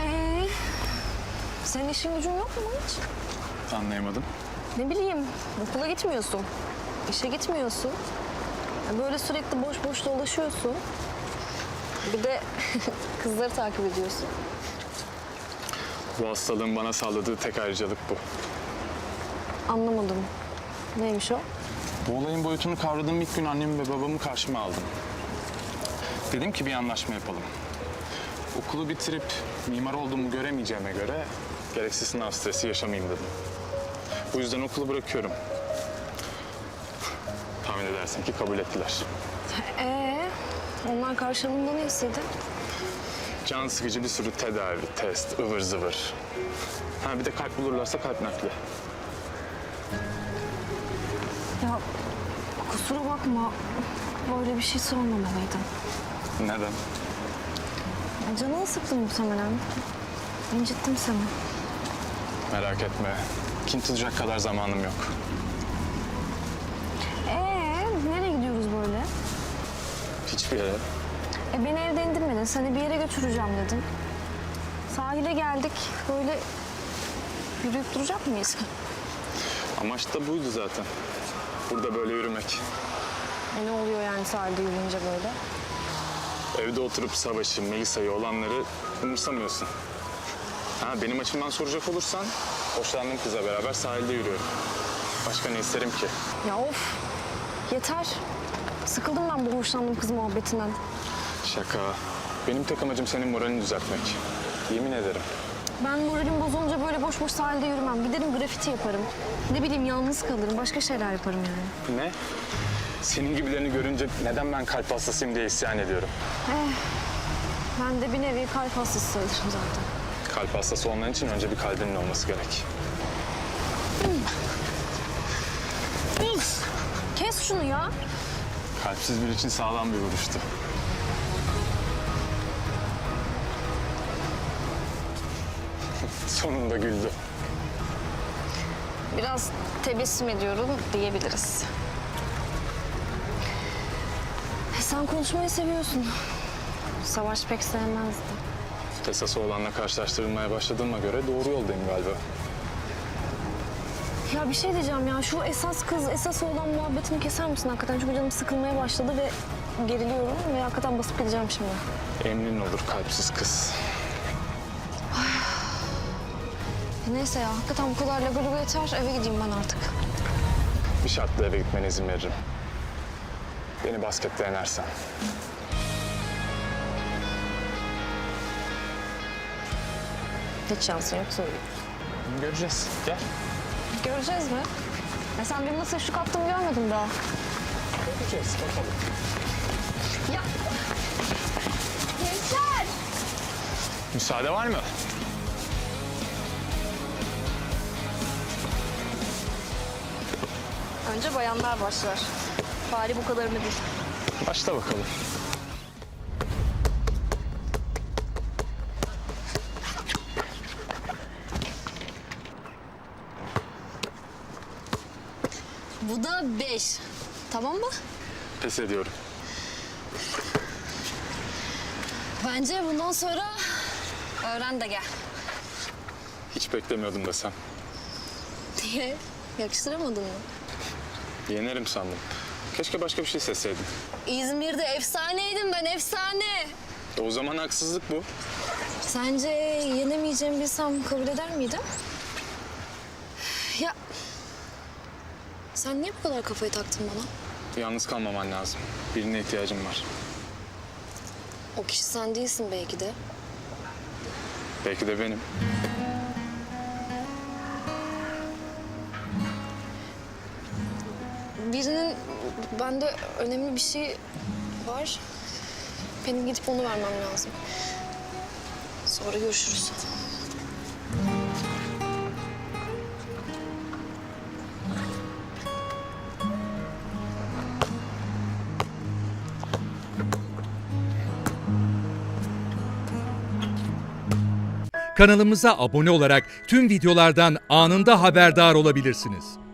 Ee, senin işin gücün yok mu hiç? Anlayamadım. Ne bileyim, okula gitmiyorsun. işe gitmiyorsun. Böyle sürekli boş boş dolaşıyorsun. Bir de kızları takip ediyorsun. Bu hastalığın bana sağladığı tek ayrıcalık bu. Anlamadım. Neymiş o? Bu olayın boyutunu kavradığım ilk gün annemi ve babamı karşıma aldım. Dedim ki bir anlaşma yapalım. Okulu bitirip mimar olduğumu göremeyeceğime göre gereksiz sınav stresi yaşamayayım dedim. Bu yüzden okulu bırakıyorum. Tahmin edersin ki kabul ettiler. Ee, onlar karşılığında ne istedi? Can sıkıcı bir sürü tedavi, test, ıvır zıvır. Ha bir de kalp bulurlarsa kalp nakli. Ya kusura bakma. Böyle bir şey sormamalıydım. Neden? Canını sıktım muhtemelen. İncittim seni. Merak etme. Kin tutacak kadar zamanım yok. Ee, nereye gidiyoruz böyle? Hiçbir yere. E beni evde indirmedin. Seni bir yere götüreceğim dedin. Sahile geldik. Böyle yürüyüp duracak mıyız? Amaç da buydu zaten. Burada böyle yürümek. E ne oluyor yani sahilde yürüyünce böyle? Evde oturup savaşı, Melisa'yı olanları umursamıyorsun. Ha, benim açımdan soracak olursan hoşlandığım kızla beraber sahilde yürüyorum. Başka ne isterim ki? Ya of. Yeter. Sıkıldım ben bu hoşlandığım kız muhabbetinden. Şaka. Benim tek amacım senin moralini düzeltmek. Yemin ederim. Ben moralim bozulunca böyle boş boş sahilde yürümem. Giderim grafiti yaparım. Ne bileyim yalnız kalırım. Başka şeyler yaparım yani. Ne? Senin gibilerini görünce neden ben kalp hastasıyım diye isyan ediyorum. Ben de bir nevi kalp hastası sayılırım zaten. Kalp hastası olman için önce bir kalbinin olması gerek. Kes şunu ya. Kalpsiz biri için sağlam bir vuruştu. Sonunda güldü. Biraz tebessüm ediyorum diyebiliriz. E, Sen konuşmayı seviyorsun. Savaş pek sevmezdi. Esası olanla karşılaştırılmaya başladığıma göre doğru yoldayım galiba. Ya bir şey diyeceğim ya şu esas kız esas olan muhabbetini keser misin hakikaten? Çünkü canım sıkılmaya başladı ve geriliyorum ve hakikaten basıp gideceğim şimdi. Emrin olur kalpsiz kız. E, Neyse ya hakikaten bu kadar lagaluga yeter eve gideyim ben artık. Bir şartla eve gitmene izin veririm. Beni baskette yenersen. Hiç şansın yok söyleyeyim. Göreceğiz. Gel. Göreceğiz mi? Ya sen benim nasıl şık attığımı görmedin daha. Göreceğiz bakalım. Ya. Gençler. Müsaade var mı? Önce bayanlar başlar. Bari bu kadarını bil. Başla bakalım. Bu da beş. Tamam mı? Pes ediyorum. Bence bundan sonra öğren de gel. Hiç beklemiyordum desem. Diye yakıştıramadın mı? Yenerim sandım. Keşke başka bir şey seçseydim. İzmir'de efsaneydim ben efsane. E o zaman haksızlık bu. Sence yenemeyeceğimi bilsem kabul eder miydim? Ya sen niye bu kadar kafayı taktın bana? Yalnız kalmaman lazım. Birine ihtiyacım var. O kişi sen değilsin belki de. Belki de benim. Birinin bende önemli bir şey var. Benim gidip onu vermem lazım. Sonra görüşürüz. Kanalımıza abone olarak tüm videolardan anında haberdar olabilirsiniz.